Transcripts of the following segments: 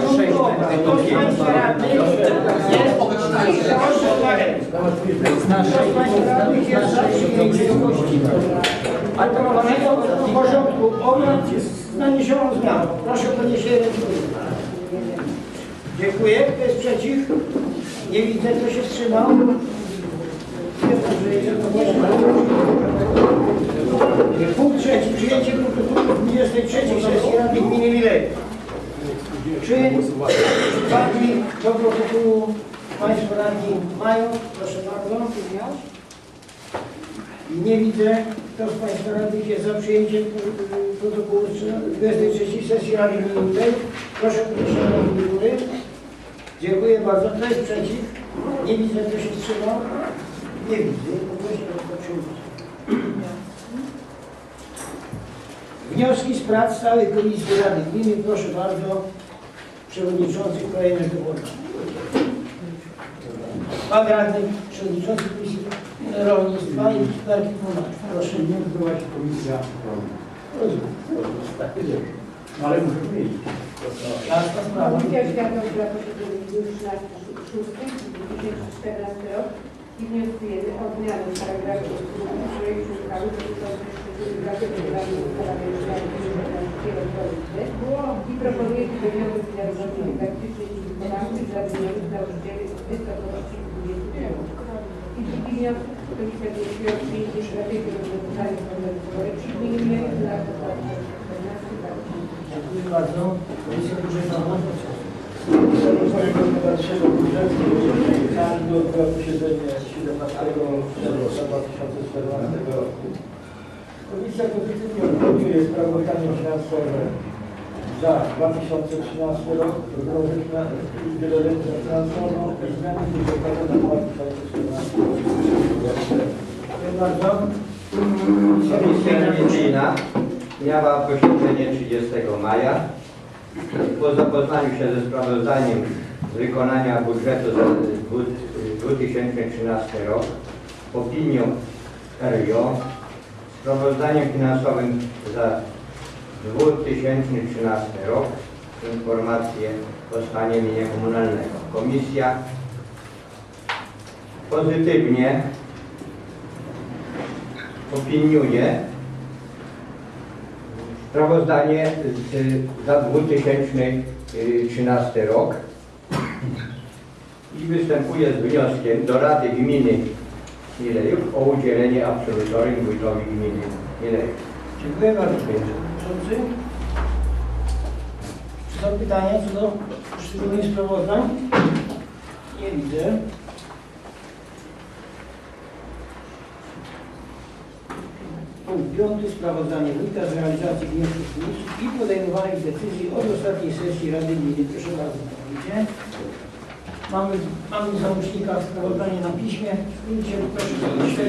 z jest, z radnych jest za przyjęciem proponowanego porządku obrad z naniesioną zmianą? Proszę o podniesienie. Dziękuję. Kto jest przeciw? Nie widzę. Kto się wstrzymał? Punkt trzeci. Przyjęcie protokołu 23 sesji Rady Gminy Milej. Czy uwagi do protokołu Państwo radni mają? Proszę bardzo. Nie widzę. Kto z Państwa radnych jest za przyjęciem protokołu z 23 sesji Rady Gminy Milej? Proszę ręki do góry. Dziękuję bardzo. Kto jest przeciw? Nie widzę. Kto się wstrzymał? Nie widzę. Poproszę o przyjęcie. Wnioski z prac stałej Komisji Rady Gminy. Proszę bardzo. Przewodniczący kolejny dowód. Pan radny, przewodniczący Komisji Rolnictwa i Gospodarki Klimatycznej. Proszę. Nie odbyła się komisja rolna. Rozumiem. No ale muszę powiedzieć. Jasna sprawa. Komisja była posiedzenie w dniu 13 2014 rok i wnioskujemy o zmianę paragrafu projektu dla urządzeń dydaktycznych i wykonawczych zatrudnionych nauczycieli w wysokości 20 euro. I drugi wniosek wnosiła o przyjęcie strategii rozwiązania problemów społecznych w gminie na lata 2014 Dziękuję bardzo. Komisja Budżetowa. Odbyło posiedzenie 17 czerwca 2014 roku. Komisja pozytywnie opiniuje sprawozdanie finansowe za 2013 rok, prognozę finan- wieloletnią finansową i zmiany budżetowe na 2014 rok. Dziękuję bardzo. Komisja Rewizyjna miała posiedzenie 30 maja. Po zapoznaniu się ze sprawozdaniem wykonania budżetu za dwu- 2013 rok, opinią RIO, sprawozdaniem finansowym za 2013 rok, informacje o stanie mienia komunalnego. Komisja pozytywnie opiniuje sprawozdanie za 2013 rok i występuje z wnioskiem do Rady Gminy Milejów o udzielenie absolutorium wójtowi gminy Milejów. Dziękuję bardzo, przewodniczący. Czy są pytania co do poszczególnych sprawozdań? Nie widzę. Punkt piąty. Sprawozdanie wójta z realizacji wniosków i podejmowanych decyzji od ostatniej sesji Rady Gminy. Proszę bardzo, panie. Mamy, mamy w załącznikach sprawozdanie na piśmie. Proszę.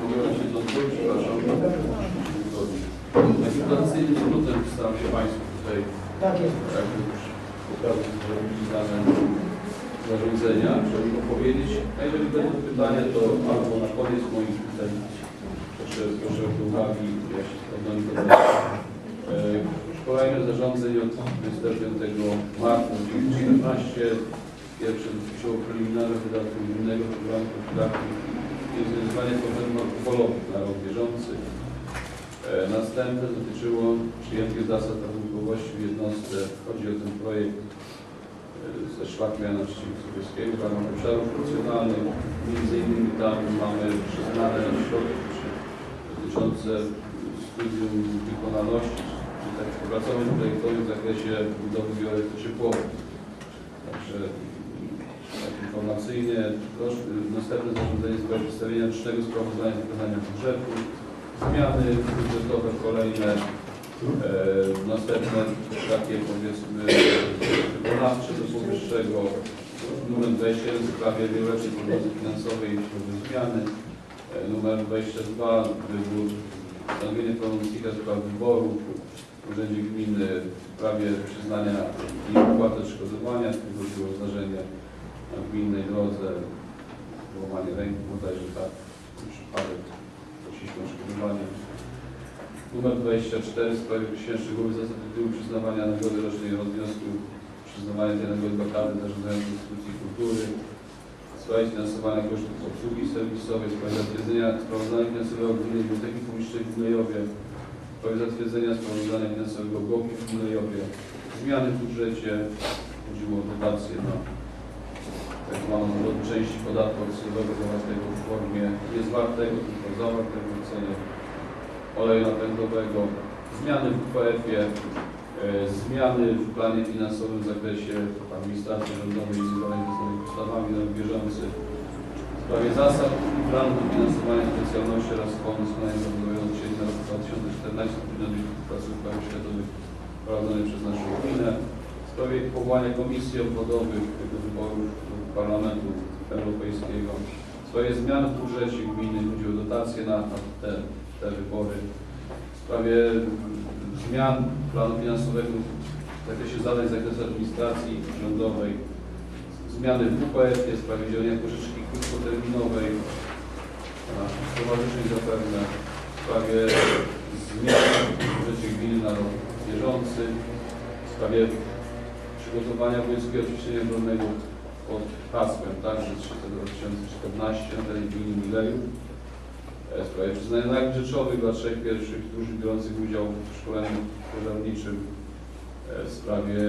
Mogę się dotknąć, przepraszam. Tradycyjnym skrótem staram się Państwu tutaj Tak jest. jakby już poprawić zrobić dane zarządzenia, żeby opowiedzieć. A jeżeli będą pytania, to albo na koniec moich pytań proszę, proszę o te uwagi, ja się do nich odniosę. E, Kolejne zarządzenie od 25 marca 2014. Pierwsze dotyczyło preliminarnych wydatków gminnego programu profilaktyki i zrealizowania problemu alkoholowych na rok bieżący. E, Następne dotyczyło przyjętych zasad rachunkowości w jednostce. Chodzi o ten projekt e, ze szlaku Jana Trzcinowieckiego w ramach obszarów funkcjonalnych. Między innymi tam mamy przyznane środki dotyczące studium wykonalności, czy tak opracowań projektowych w zakresie budowy bioelektrociepłowej. Także tak informacyjnie. Proszę, następne zarządzenie w sprawie przedstawienia rocznego sprawozdania wykonania budżetu. Zmiany budżetowe kolejne. E, następne takie powiedzmy wykonawcze do powyższego. Numer 21 w sprawie wieloletniej prognozy finansowej o zmiany. E, numer 22 wybór stanowienie pełnomocnika spraw wyboru w Urzędzie Gminy w sprawie przyznania i opłaty odszkodowania tego było zdarzenia na gminnej drodze, złamanie ręki, bodajże tak, przypadek pocisku odszkodowania. numer 24 w sprawie Święczygowy zasad tytułu przyznawania nagrody rocznej od wniosku przyznawania tej nagrody lokady zarządzającej instytucji kultury, w sprawie finansowania kosztów obsługi serwisowej, w sprawie zatwierdzenia sprawozdania finansowego Gminy Biblioteki Publicznej w Gminejowie, w sprawie zatwierdzenia sprawozdania finansowego GOPI w Gminejowie, zmiany w budżecie, chodziło o dotacje na tak zwaną do części podatku akcyzowego zawartego w formie niezwartego, tylko zawartego w cenie oleju napędowego, zmiany w WPF-ie, e, zmiany w planie finansowym w zakresie administracji rządowej związanej z nowymi ustawami na bieżący, w sprawie zasad i planu dofinansowania specjalności oraz zobowiązanych się na rok 2014 powinno być placówkach oświatowych prowadzonych przez naszą gminę, w sprawie powołania komisji obwodowych do wyborów do Parlamentu Europejskiego, w sprawie zmian w budżecie gminy, chodzi o dotacje na, te, te wybory, w sprawie zmian planu finansowego w zakresie zadań z zakresu administracji rządowej, zmiany w WPF-ie w sprawie działania pożyczki krótkoterminowej, stowarzyszeń zapewne, w sprawie zmian w budżecie gminy na rok bieżący, w sprawie przygotowania wojska oczyszczenia brudnego pod hasłem, także 2014 na terenie gminy Milejów. E, W sprawie przyznania nagród rzeczowych dla trzech pierwszych, którzy biorących udział w szkoleniu pożarniczym. E, W sprawie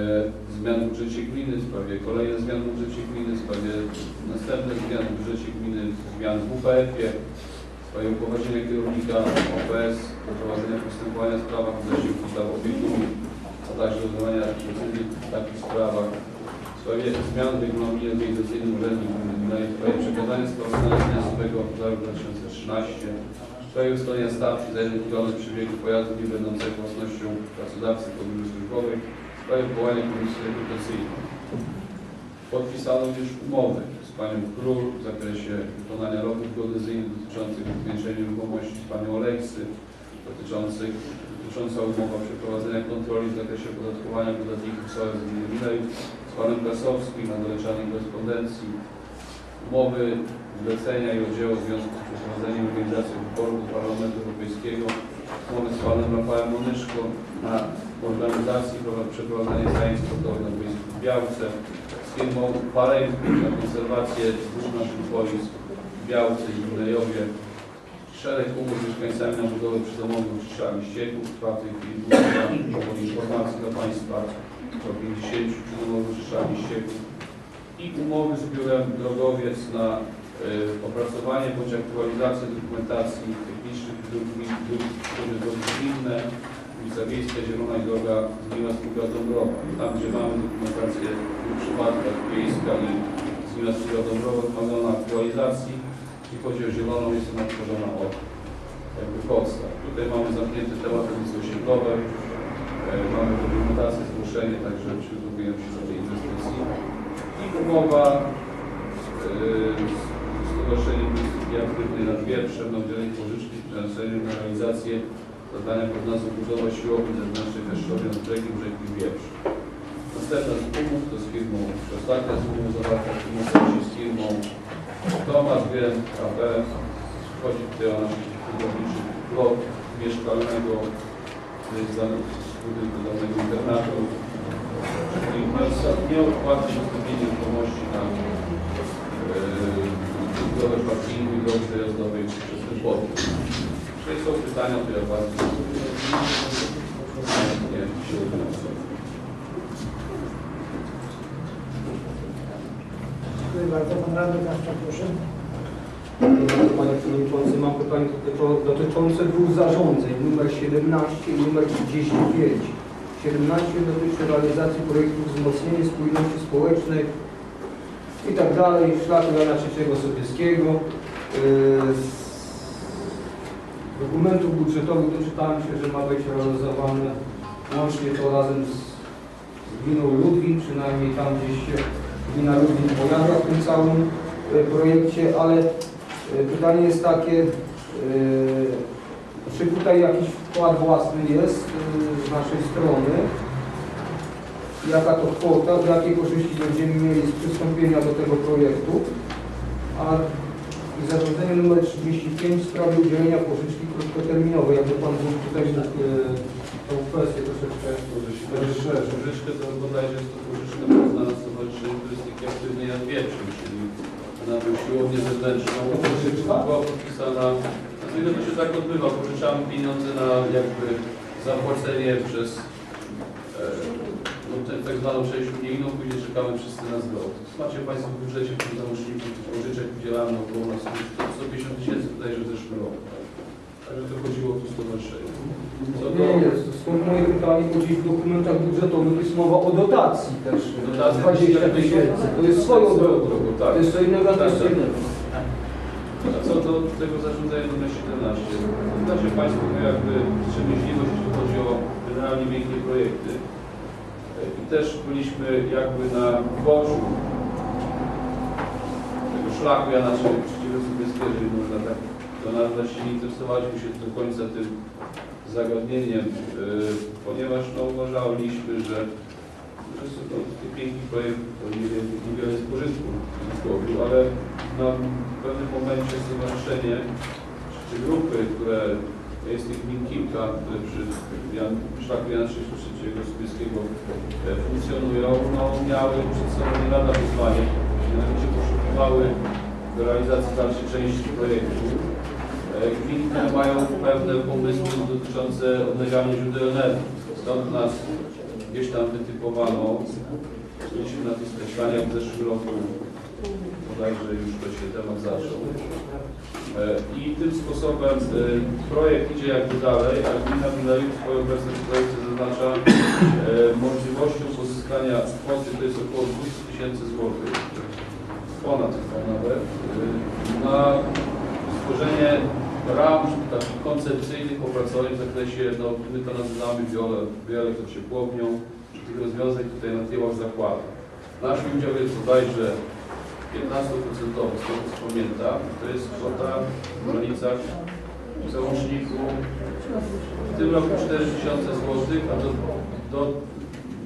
zmian w budżecie gminy, w sprawie kolejne zmiany w budżecie gminy, w sprawie następne zmiany w budżecie gminy, zmian w WPF-ie, w sprawie upoważnienia kierownika OPS prowadzenia postępowania w sprawach w zakresie ustaw opiekunów, a także decyzji w takich sprawach. W sprawie zmian w regulaminie organizacyjnym urzędów gminy, w sprawie przekazania sprawozdania finansowego za rok 2013, w sprawie ustalenia stawki za 1 km przebiegu pojazdu nie będącego własnością pracodawcy podróży służbowej, w sprawie powołania komisji rekrutacyjnej. Podpisano już umowy z panią Król w zakresie wykonania robót geodezyjnych dotyczących zwiększenia nieruchomości z panią Oleksy, dotyczących, dotycząca umowa przeprowadzenia kontroli w zakresie opodatkowania podatników gminy Milej, z panem Krasowskim na doleczanej korespondencji, umowy zlecenia i oddziału w związku z przeprowadzeniem organizacji wyborów do Parlamentu Europejskiego, umowy z panem Rafałem Monyszko na organizację i przeprowadzenie zajęć sportowych na boisku w Białce, z firmą Parem na konserwację zbóż naszych boisk w Białce i w Lejowie, szereg umów z mieszkańcami na budowę przydomowych ścieków, w chwili budowa, powoli informacji dla Państwa o 50 przydomowych oczyszczalni ścieków i umowy z biurem Drogowiec na y, opracowanie bądź aktualizację dokumentacji technicznych dróg dróg, gminne, ulica Wiejska, Zielona i droga Gmina Spółka Dąbrowa. Tam, gdzie mamy dokumentację w przypadkach Wiejska i Gmina Spółka Dąbrowa wymagana aktualizacji. Jeśli chodzi o Zieloną, jest ona tworzona od jakby podstaw. Tutaj mamy zamknięty temat Osiedlowe, mamy dokumentację, zgłoszenie, także przygotowujemy się do tej inwestycji. I umowa e, z Stowarzyszeniem Turystyki Aktywnej nad Wietrzem na udzielenie pożyczki z finansowaniem na realizację zadania pod nazwą budowa siłowni zewnętrznej Kaszczowia nad brzegiem rzeki Wieprz. Następna z umów to z firmą, ostatnia z umów zawarta w umów z firmą Tomasz Wiem, KB. Chodzi tutaj o nasz budowniczy blok mieszkalnego związany z budynku danego internatu. Czyli nieodsa- nieodpłatne udostępnienie nieruchomości na budowę parkingu i drogi dojazdowej przez ten podmiot. Jeżeli są pytania, to ja bardzo chętnie się odniosę. Dziękuję bardzo. Pan Radny Kaszczak, proszę. Przewodniczący, mam pytanie dotyczące dwóch zarządzeń, numer 17 i numer 35. 17 dotyczy realizacji projektów wzmocnienia spójności społecznej i tak dalej, szlaku Jana III Sobieskiego. Yy, Z dokumentów budżetowych doczytałem się, że ma być realizowane łącznie to razem z gminą Ludwin, przynajmniej tam gdzieś się gmina Ludwin pojawia w tym całym e, projekcie, ale Pytanie jest takie, e, czy tutaj jakiś wkład własny jest e, z naszej strony? Jaka to kwota, jakie korzyści będziemy mieli z przystąpienia do tego projektu? A zarządzenie nr 35 w sprawie udzielenia pożyczki krótkoterminowej. Jakby Pan mógł tutaj e, tą kwestię troszeczkę pożyczkę, to bodajże jest to pożyczka można na Stowarzyszeniu Turystyki Aktywnej czyli na siłownię zewnętrzną. Pożyczka była podpisana, zwykle to się tak odbywa, pożyczamy pieniądze na jakby zapłacenie przez e, no, tę tak zwaną część unijną, później czekamy wszyscy na zwrot. Macie Państwo w budżecie w tym załączniku pożyczek udzielamy około nas 150 tysięcy bodajże w zeszłym roku. Także to chodziło tu o stowarzyszenie. Co do... Nie jest. Stąd moje pytanie, bo gdzieś w dokumentach budżetowych jest mowa o dotacji też. Dotacja 20 tysięcy. To jest swoją drogą. tak. To jest co innego, to jest co Tak, tak. innego. A co do tego zarządzania numer 17, da się Państwu jakby wstrzemięźliwość, jeśli chodzi o generalnie wielkie projekty. I też byliśmy jakby na dworzu tego szlaku Jana Trzeciego Sobieskiego, jeżeli można tak to nazwać, się nie interesowaliśmy się do końca tym zagadnieniem, yy, ponieważ no, uważaliśmy, że, że tych pięknych projektów to niewiele, niewiele jest pożytku zgłowił, ale na pewnym momencie stowarzyszenie czy, grupy, które jest tych gmin kilka, które przy Jan, szlaku Jana 63 Sobieskiego e, funkcjonują, no, miały przed sobą nie lada wyzwanie, mianowicie poszukiwały realizacji dalszej części projektu. E, Gminy mają pewne pomysły dotyczące odnawialnych źródeł energii. Stąd nas gdzieś tam wytypowano. Byliśmy na tych spotkaniach w zeszłym roku, bodajże już to się temat zaczął. E, I tym sposobem e, projekt idzie jakby dalej, a gmina Milajów w swoim obecnym projekcie zaznacza możliwością pozyskania kwoty, to jest około 200 tysięcy złotych, ponad chyba nawet, na stworzenie ram takich koncepcyjnych opracowań w zakresie, no my to nazywamy wiele, wiele to ciepłownią, czy tych rozwiązań tutaj na tyłach zakładu. Nasz udział jest bodajże 15% z tego co pamiętam, to jest kwota w granicach w załączniku w tym roku 4000 zł, a do, do,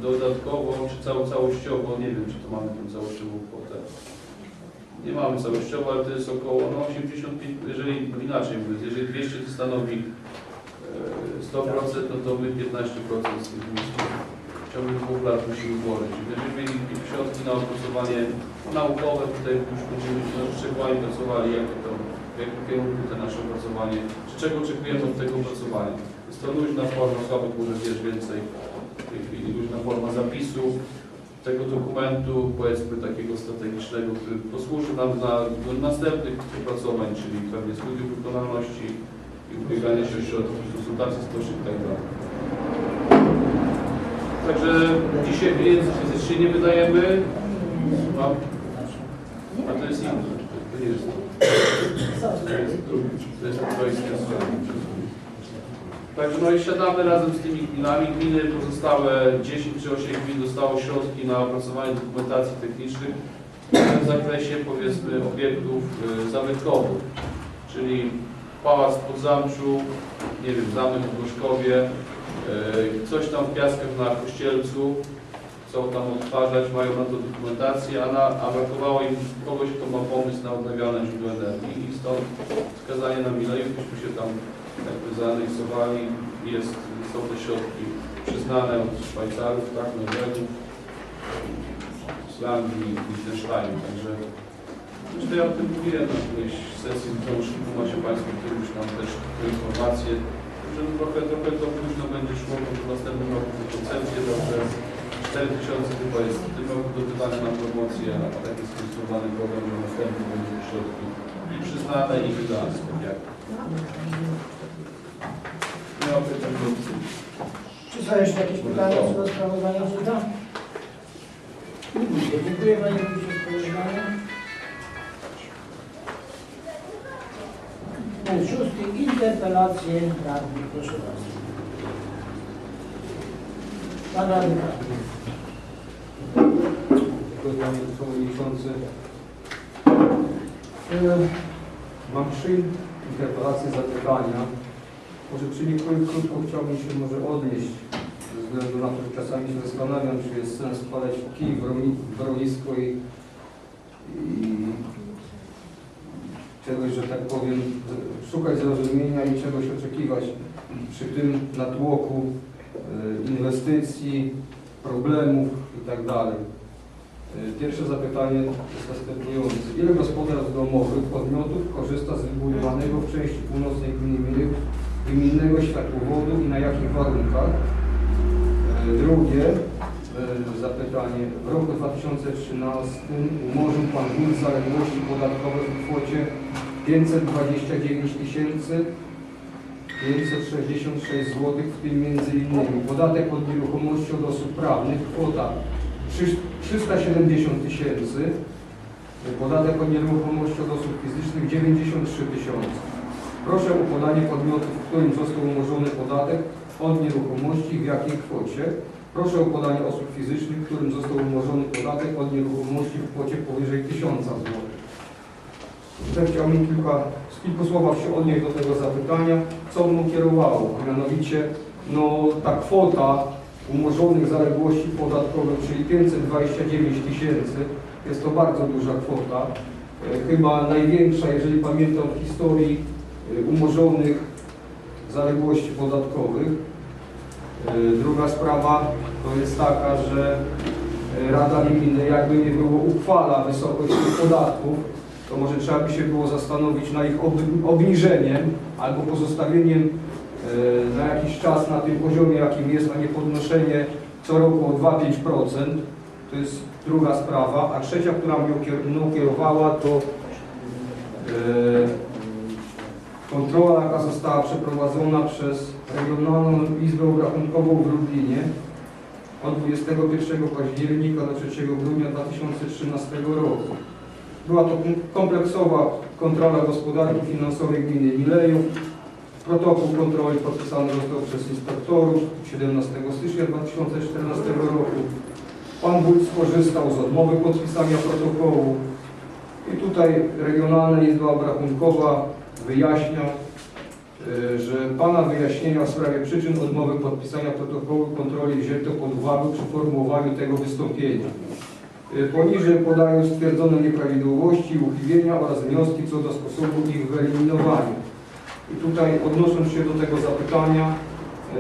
dodatkowo, czy cało, całościowo, nie wiem czy to mamy tę całościową kwotę. Nie mamy całościowo, ale to jest około no, 85, jeżeli inaczej mówiąc, jeżeli 200 to stanowi e, 100%, no to my 15% z tych 200 w ciągu dwóch lat musimy włożyć. Będziemy mieli środki na opracowanie naukowe, tutaj już będziemy no, szczegółami pracowali, jakie to, w jakim kierunku te nasze opracowanie, czy czego oczekujemy od tego opracowania. Jest to luźna forma, słabo może wiesz więcej, w tej chwili luźna forma zapisu tego dokumentu, powiedzmy takiego strategicznego, który posłuży nam do następnych opracowań, czyli pewnie studiów wykonalności i ubiegania się o środki, konsultacji społecznych itd. Także dzisiaj pieniędzy fizycznie nie wydajemy, a, a to jest inne. To nie jest to. To jest, to jest to trojskie Także no i siadamy razem z tymi gminami. Gminy pozostałe 10 czy 8 gmin dostało środki na opracowanie dokumentacji technicznych w zakresie powiedzmy obiektów y, zabytkowych, czyli pałac w Podzamczu, nie wiem, zamek w Gorzkowie, y, coś tam w Piaskach na Kościelcu, chcą tam odtwarzać, mają na to dokumentację, a, na, a brakowało im kogoś, kto ma pomysł na odnawialne źródła energii i stąd wskazanie na Milejów, byśmy się tam jakby zaanexowali, jest, są te środki przyznane od Szwajcarów, tak, Norwegów, Islandii, Liechtensteinu, także zresztą ja o tym mówiłem na którejś sesji w załączniku, macie Państwo któryś tam też te informacje, że no trochę, trochę to późno będzie szło, bo w następnym roku te koncepcje, także 4000 chyba jest w tym roku na promocję, a tak jest skonstruowany program, że następny będzie środki przyznane i wydane. jak. Nie ma pytań więcej. Czy są jeszcze jakieś pytania co do sprawozdania wójta? Dziękuję Panie Wójcie za sprawozdanie. Punkt szósty. Interpelacje radnych. Proszę bardzo. Pan radny Kraków. Dziękuję Panie Przewodniczący. E, Mam trzy interpelacje, zapytania. Może czyli krótko chciałbym się może odnieść, ze względu na to, że czasami się zastanawiam, czy jest sens wkładać kij w bronisko i, i czegoś, że tak powiem, szukać zrozumienia i czegoś oczekiwać przy tym natłoku y, inwestycji, problemów itd. Y, Pierwsze zapytanie jest następujące. Ile gospodarstw domowych, podmiotów korzysta z wybudowanego w części północnej gminy gminnego światłowodu i na jakich warunkach? Y, Drugie y, zapytanie. W roku 2013 umorzył Pan wójt zaległości podatkowe w kwocie 529 tysięcy 566 zł, w tym innymi podatek od nieruchomości od osób prawnych, kwota 3- 370 tysięcy, podatek od nieruchomości od osób fizycznych 93 tysiące. Proszę o podanie podmiotów, w którym został umorzony podatek od nieruchomości w jakiej kwocie. Proszę o podanie osób fizycznych, którym został umorzony podatek od nieruchomości w kwocie powyżej 1000 zł. Tutaj chciałbym kilka, z kilku słowach się odnieść do tego zapytania, co mną kierowało, mianowicie no, ta kwota umorzonych zaległości podatkowych, czyli 529 tysięcy, jest to bardzo duża kwota, e, chyba największa, jeżeli pamiętam, w historii e, umorzonych zaległości podatkowych. E, Druga sprawa to jest taka, że Rada Gminy jakby nie było uchwala wysokość tych podatków, to może trzeba by się było zastanowić nad ich ob- obniżeniem albo pozostawieniem na jakiś czas na tym poziomie, jakim jest, a nie podnoszenie co roku o 2-5%. To jest druga sprawa. A trzecia, która mnie ukier- mną kierowała, to e, kontrola, jaka została przeprowadzona przez Regionalną Izbę Obrachunkową w Lublinie od 21 października do 3 grudnia 2013 roku. Była to kompleksowa kontrola gospodarki finansowej gminy Milejów. Protokół kontroli podpisany został przez inspektorów 17 stycznia 2014 roku. Pan wójt skorzystał z odmowy podpisania protokołu. I tutaj Regionalna Izba Obrachunkowa wyjaśnia, y, że Pana wyjaśnienia w sprawie przyczyn odmowy podpisania protokołu kontroli wzięto pod uwagę przy formułowaniu tego wystąpienia. Y, Poniżej podają stwierdzone nieprawidłowości, uchybienia oraz wnioski co do sposobu ich wyeliminowania. I tutaj odnosząc się do tego zapytania, y,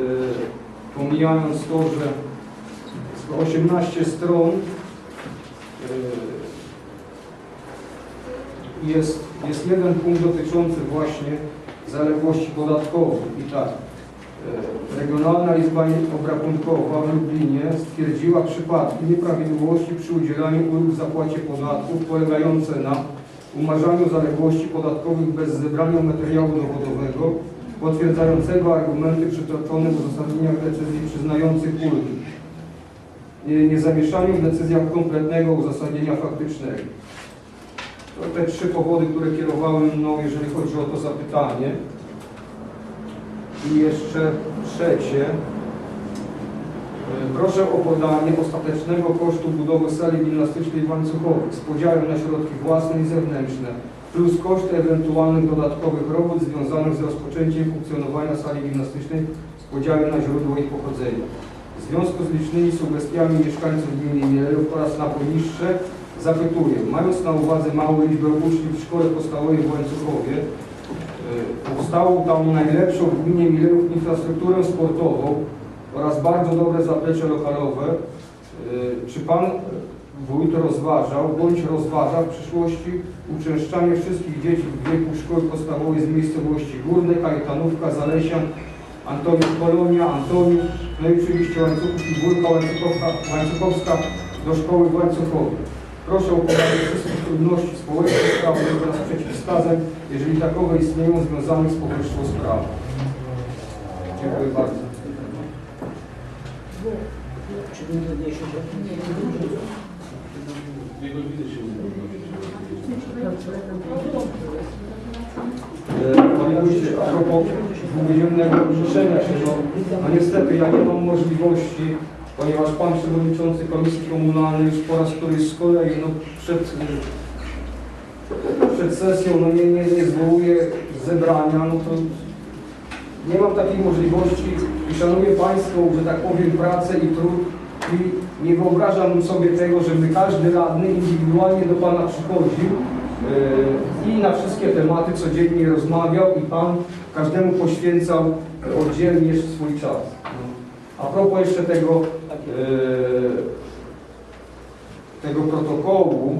pomijając to, że jest 18 stron, y, jest, jest jeden punkt dotyczący właśnie zaległości podatkowych. I tak, y, Regionalna Izba Obrachunkowa w Lublinie stwierdziła przypadki nieprawidłowości przy udzielaniu ulg w zapłacie podatków polegające na umarzaniu zaległości podatkowych bez zebrania materiału dowodowego potwierdzającego argumenty przytoczone w uzasadnieniach decyzji przyznających ulgi. Nie- Niezamieszaniu w decyzjach kompletnego uzasadnienia faktycznego. To te trzy powody, które kierowały mną, jeżeli chodzi o to zapytanie. I jeszcze trzecie. E, Proszę o podanie ostatecznego kosztu budowy sali gimnastycznej w Łańcuchowej z podziałem na środki własne i zewnętrzne plus koszty ewentualnych dodatkowych robót związanych z rozpoczęciem funkcjonowania sali gimnastycznej z podziałem na źródło i pochodzenie. W związku z licznymi sugestiami mieszkańców gminy Mielejów oraz na poniższe zapytuję, mając na uwadze małą liczbę uczniów w szkole podstawowej w Łańcuchowie, e, powstałą tam najlepszą w gminie Milejów infrastrukturę sportową oraz bardzo dobre zaplecze lokalowe. E, Czy Pan Wójt rozważał bądź rozważa w przyszłości uczęszczanie wszystkich dzieci w wieku szkoły podstawowej z miejscowości Górne, Kajetanówka, Zalesian, Antoniów Polonia, Antoniów, no i oczywiście Łańcuchów i Górka Łańcuchowska, Łańcuchowska do szkoły w Łańcuchowie. Proszę o podanie wszystkich trudności społecznych, prawnych oraz przeciwwskazań, jeżeli takowe istnieją, związanych z powyższą sprawą. Dziękuję bardzo. Czy bym odniesie się? E, Panie Wójcie, a propos dwugodzinnego zrzeszenia się, no, no niestety ja nie mam możliwości, ponieważ Pan Przewodniczący Komisji Komunalnej już po raz któryś z kolei no, przed, przed sesją no, nie, nie, nie zwołuje zebrania, no to nie mam takiej możliwości i szanuję Państwo, że tak powiem, pracę i trud i nie wyobrażam sobie tego, żeby każdy radny indywidualnie do Pana przychodził e, i na wszystkie tematy codziennie rozmawiał i Pan każdemu poświęcał oddzielnie swój czas. A propos jeszcze tego, e, tego protokołu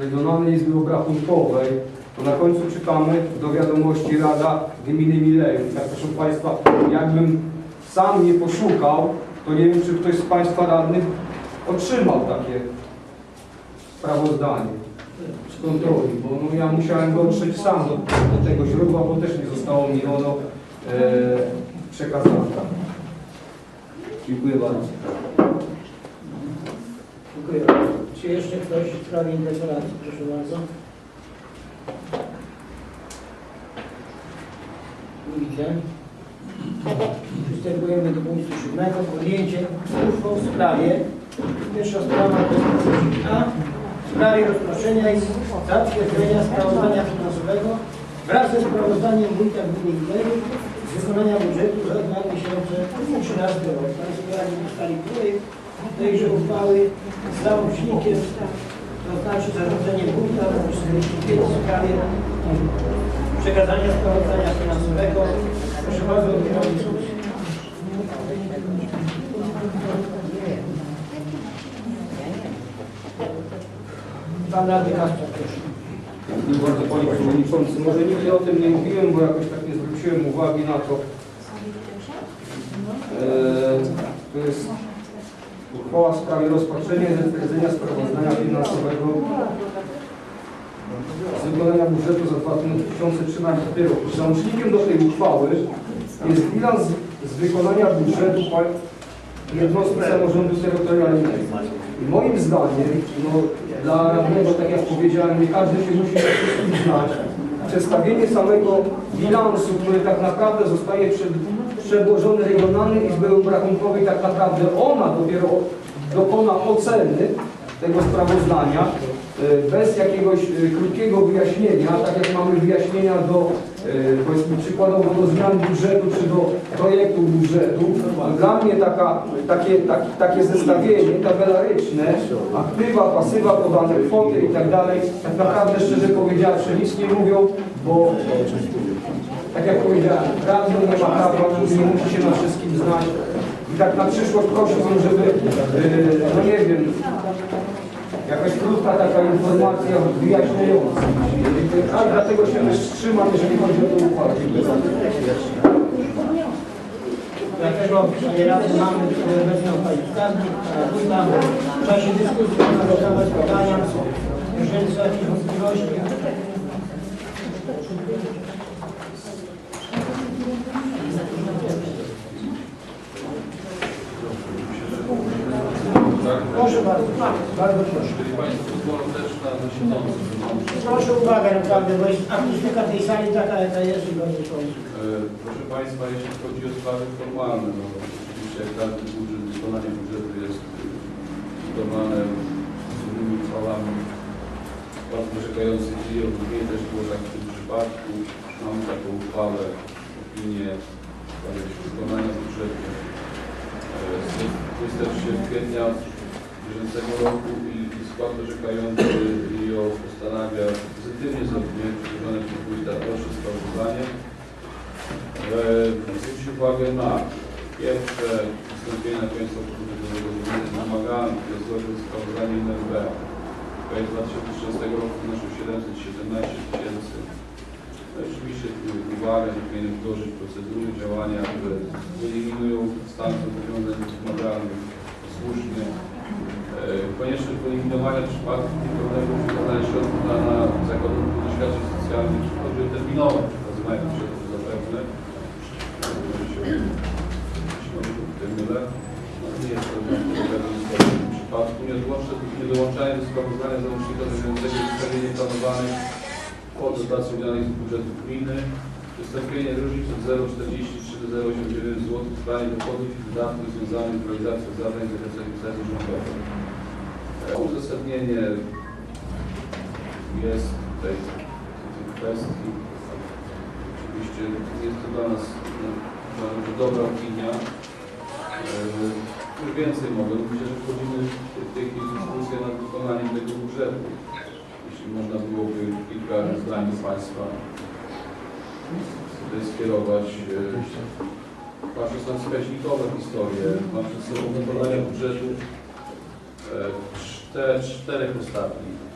Regionalnej Izby Obrachunkowej, to na końcu czytamy do wiadomości Rada Gminy Milejów. Tak proszę Państwa, jakbym sam nie poszukał, to nie wiem, czy ktoś z Państwa radnych otrzymał takie sprawozdanie z kontroli, bo no, ja musiałem dotrzeć sam do, do tego źródła, bo też nie zostało mi ono e, przekazane. Dziękuję bardzo. Dziękuję. Czy jeszcze ktoś w sprawie interpelacji? Proszę bardzo. Nie widzę. Przystępujemy do punktu siódmego. Podjęcie uchwał w sprawie. Pierwsza sprawa to A. W sprawie rozproszenia i zatwierdzenia sprawozdania finansowego wraz ze sprawozdaniem wójta gminy z wykonania budżetu za 2013 rok. Państwo radni dostali projekt tejże uchwały z załącznikiem, to znaczy zarządzenie wójta nr 45 w sprawie przekazania sprawozdania finansowego. Proszę bardzo, otwieram dyskusję. Pan Radny Kaspar, proszę. Dziękuję bardzo Panie Przewodniczący. Może nigdy o tym nie mówiłem, bo jakoś tak nie zwróciłem uwagi na to. Eee, to jest uchwała w sprawie rozpatrzenia i zatwierdzenia sprawozdania finansowego z wykonania budżetu za 2013 rok. Załącznikiem do tej uchwały jest bilans z wykonania budżetu jednostki samorządu terytorialnego. I moim zdaniem, no, dla radnego, tak jak powiedziałem, nie każdy się musi na wszystkim znać. Przedstawienie samego bilansu, który tak naprawdę zostaje przed, przedłożony Regionalnej Izbie Obrachunkowej, tak naprawdę ona dopiero dokona oceny tego sprawozdania e, bez jakiegoś e, krótkiego wyjaśnienia, tak jak mamy wyjaśnienia do, powiedzmy przykładowo do zmian budżetu czy do projektu budżetu. Dla mnie taka, takie, tak, takie zestawienie tabelaryczne, aktywa, pasywa, podane kwoty i tak dalej, tak naprawdę szczerze powiedziawszy nic nie mówią, bo tak jak powiedziałem, radny nie ma prawa, nie musi się na wszystkim znać. I tak na przyszłość prosiłbym, żeby, yy, no nie wiem, jakaś krótka taka informacja wyjaśniająca. A dlatego się wstrzymam, jeżeli chodzi o tę uchwałę. Dlatego panie radny mamy obecną pani skarbnik, pana wójta. W czasie dyskusji można zadawać pytania. Jeżeli są jakieś wątpliwości. Proszę bardzo, bardzo proszę. Proszę uwagę naprawdę, bo jest akustyka tej sali taka jaka jest i. E, Proszę Państwa, jeśli chodzi o sprawy formalne, no oczywiście jak każdy budżet, wykonanie budżetu jest budowane z innymi uchwałami bardzo czekających i odróżnienie też było tak w tym przypadku. Mamy taką uchwałę, opinię w sprawie wykonania budżetu e, z 23 kwietnia bieżącego roku i, i skład orzekający IO postanawia pozytywnie zaopiniować przedłożone przez wójta roczne sprawozdanie. E, Zwrócić uwagę na pierwsze wystąpienie na Państwa Publicznego z wymaganym, to jest zgodnie z sprawozdaniem NRB. Projekt 2016 roku wynosił 717 tysięcy. No, Oczywiście uwaga, że powinien wdrożyć procedury, działania, które wyeliminują stan zobowiązań wymagalnych słusznie. E, Konieczność wyeliminowania przypadków niepełnego przekazania środków na, na zakład ochrony świadczeń socjalnych, czy chodzi o terminowe przekazywanie tych środków zapewne. Jeśli mylę, no nie jest to w przypadku. Nieodłączne niedołączanie do sprawozdania załącznika zawierającego ustawienie planowanych kwot dotacji udzielanych z budżetu gminy. Wystąpienie różnic od 0,43 do 0,89 zł w sprawie dochodów i wydatków związanych z realizacją zadań z zakresu administracji. E, Uzasadnienie jest w tej kwestii. Oczywiście jest to dla nas no, dobra opinia. E, Już więcej mogę. Myślę, że wchodzimy w tej chwili dyskusję nad wykonaniem tego budżetu. Jeśli można byłoby kilka zdań do Państwa tutaj skierować. e, Patrząc na wskaźnikowe historie, przed sobą podanie budżetu Cztery, cztery ustawki.